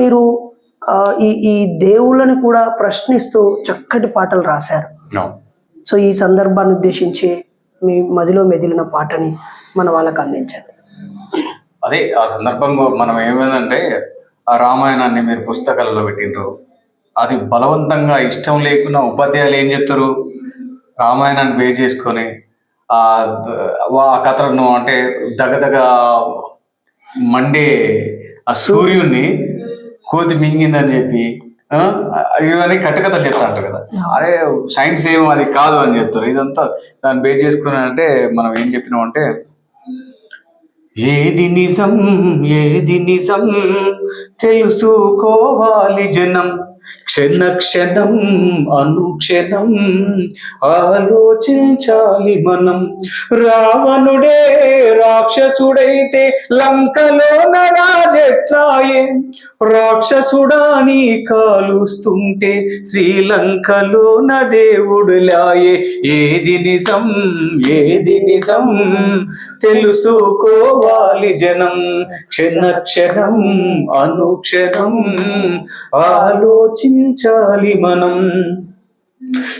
మీరు ఈ ఈ దేవుళ్ళని కూడా ప్రశ్నిస్తూ చక్కటి పాటలు రాశారు. సో ఈ సందర్భాన్ని ఉద్దేశించి మీ మదిలో మెదిలిన పాటని మన వాళ్ళకి అందించండి. అదే ఆ సందర్భంగా మనం ఏమైందంటే ఆ రామాయణాన్ని మీరు పుస్తకాలలో పెట్టిండ్రు. అది బలవంతంగా ఇష్టం లేకున్నా ఉపాధ్యాయులు ఏం చెప్తారు? రామాయణాన్ని బేస్ చేసుకొని ఆ కథలను అంటే దగదగ మండే ఆ సూర్యుడిని కోతి మింగిందని చెప్పి ఇవన్నీ కట్టుకథలు చెప్తా అంటారు కదా. అరే సైన్స్ ఏమో అది కాదు అని చెప్తారు. ఇదంతా దాన్ని బేస్ చేసుకుని అంటే మనం ఏం చెప్పినాం అంటే ఏది నిజం ఏది నిజం తెలుసుకోవాలి జనం. క్షణ క్షణం అనుక్షణం ఆలోచించాలి మనం. రావణుడే రాక్షసుడైతే లంకలో రాజెట్లాయే రాక్షసుడాని కాలుస్తుంటే శ్రీలంకలోన దేవుడులాయే ఏది నిజం ఏది నిజం తెలుసుకోవాలి జనం. క్షణ క్షణం అనుక్షణం ఆలోచించాలి మనం.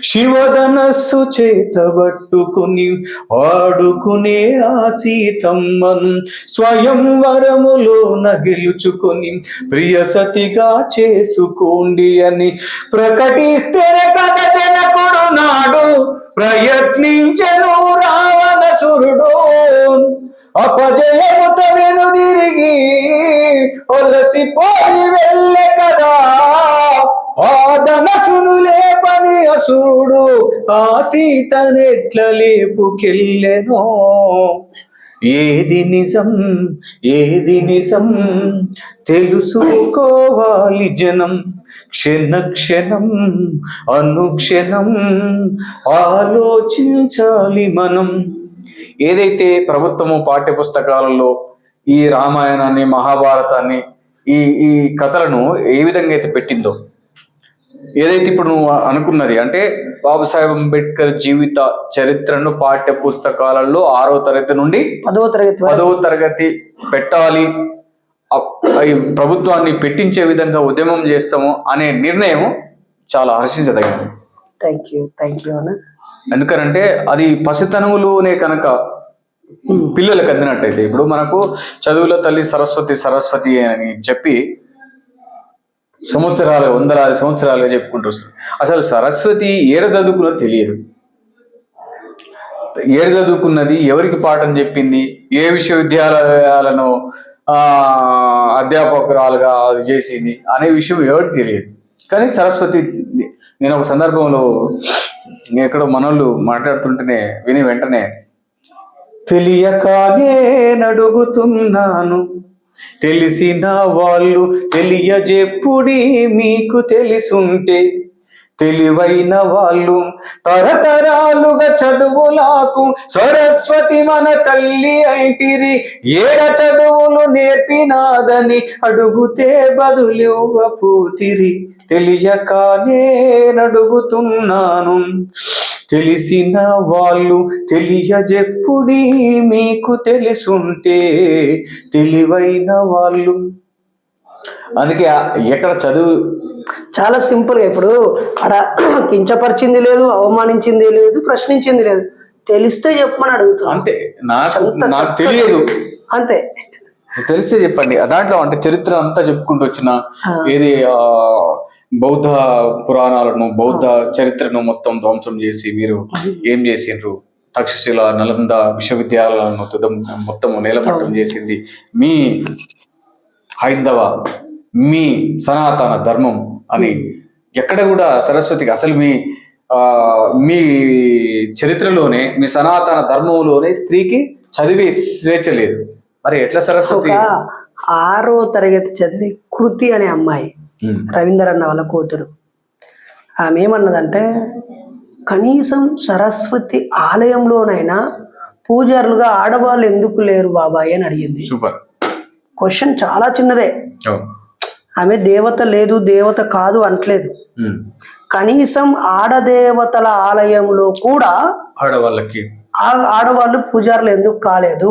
శివధనస్సు చేతబట్టుకుని ఆడుకునే ఆ సీతమ్మను స్వయంవరములో గెలుచుకొని ప్రియసతిగా చేసుకోండి అని ప్రకటిస్తేనే కథ జనకుడు నాడు ప్రయత్నించను రావణసురుడు. అపజయముత వెనుదిరిగి సీతనెట్ల లేపుకెళ్ళెనో. ఏది నిజం ఏది నిజం? తెలుసుకోవాలి జనం. క్షణ క్షణం అనుక్షణం. ఆలోచించాలి మనం. ఏదైతే ప్రభుత్వము పాఠ్య పుస్తకాలలో ఈ రామాయణాన్ని మహాభారతాన్ని ఈ ఈ కథలను ఏ విధంగా అయితే పెట్టిందో ఏదైతే ఇప్పుడు నువ్వు అనుకున్నది అంటే బాబాసాహెబ్ అంబేద్కర్ జీవిత చరిత్రను పాఠ్య పుస్తకాలలో ఆరో తరగతి నుండి పదవ తరగతి పదవ తరగతి పెట్టాలి. ప్రభుత్వాన్ని పెట్టించే విధంగా ఉద్యమం చేస్తాము అనే నిర్ణయం చాలా హర్షించదగినది. థ్యాంక్ యూ థ్యాంక్ యూ అన్న. ఎందుకనంటే అది పసితనములోనే కనుక పిల్లలకు అందినట్టయితే ఇప్పుడు మనకు చదువుల తల్లి సరస్వతి సరస్వతి అని చెప్పి సంవత్సరాలు వందలాది సంవత్సరాలుగా చెప్పుకుంటూ వస్తుంది. అసలు సరస్వతి ఏడ చదువుకున్నది తెలియదు. ఏడు చదువుకున్నది ఎవరికి పాఠం చెప్పింది ఏ విశ్వవిద్యాలయాలను అధ్యాపకురాలుగా చేసింది అనే విషయం ఎవరికి తెలియదు. కానీ సరస్వతి నేను ఒక సందర్భంలో ఎక్కడో మనోళ్ళు మాట్లాడుతుంటేనే విని వెంటనే తెలియకానే నడుగుతున్నాను తెలిసిన వాళ్ళు తెలియజెప్పుడి మీకు తెలిసుంటే. తెలివైన వాళ్ళు తరతరాలుగా చదువులాకు సరస్వతి మన తల్లి అయింటిరి ఏడ చదువులు నేర్పినాదని అడుగుతే బదులివ్వ పూతిరి తెలియకానే నడుగుతున్నాను తెలిసిన వాళ్ళు తెలియజెప్పుడి మీకు తెలుసుంటే తెలివైన వాళ్ళు. అందుకే ఎక్కడ చదువు చాలా సింపుల్ ఇప్పుడు అక్కడ కించపరిచింది లేదు అవమానించింది లేదు ప్రశ్నించింది లేదు. తెలిస్తే చెప్పమని అడుగుతున్నా. అంతే. నాకు తెలియదు. అంతే. తెలిస్తే చెప్పండి. దాంట్లో అంటే చరిత్ర అంతా చెప్పుకుంటూ వచ్చిన. ఏది ఆ బౌద్ధ పురాణాలను బౌద్ధ చరిత్రను మొత్తం ధ్వంసం చేసి మీరు ఏం చేసిండ్రు? తక్షశిల నలంద విశ్వవిద్యాలయాలను తుదం మొత్తం నేలమట్టం చేసింది. మీ హైందవ మీ సనాతన ధర్మం అని ఎక్కడ కూడా సరస్వతికి అసలు మీ ఆ మీ చరిత్రలోనే మీ సనాతన ధర్మంలోనే స్త్రీకి చదివే స్వేచ్ఛ లేదు. మరి ఎట్లా సరస్వతి ఆరో తరగతి చదివే కృతి అనే అమ్మాయి. రవీందర్ అన్న వాళ్ళ కూతురు. ఆమె ఏమన్నదంటే కనీసం సరస్వతి ఆలయంలోనైనా పూజారులుగా ఆడవాళ్ళు ఎందుకు లేరు బాబాయ్? అని అడిగింది. సూపర్. క్వశ్చన్ చాలా చిన్నదే. ఆమె దేవత లేదు దేవత కాదు అనట్లేదు. ఉమ్. కనీసం ఆడదేవతల ఆలయంలో కూడా ఆడవాళ్ళకి. ఆడవాళ్ళు పూజారులు ఎందుకు కాలేదు?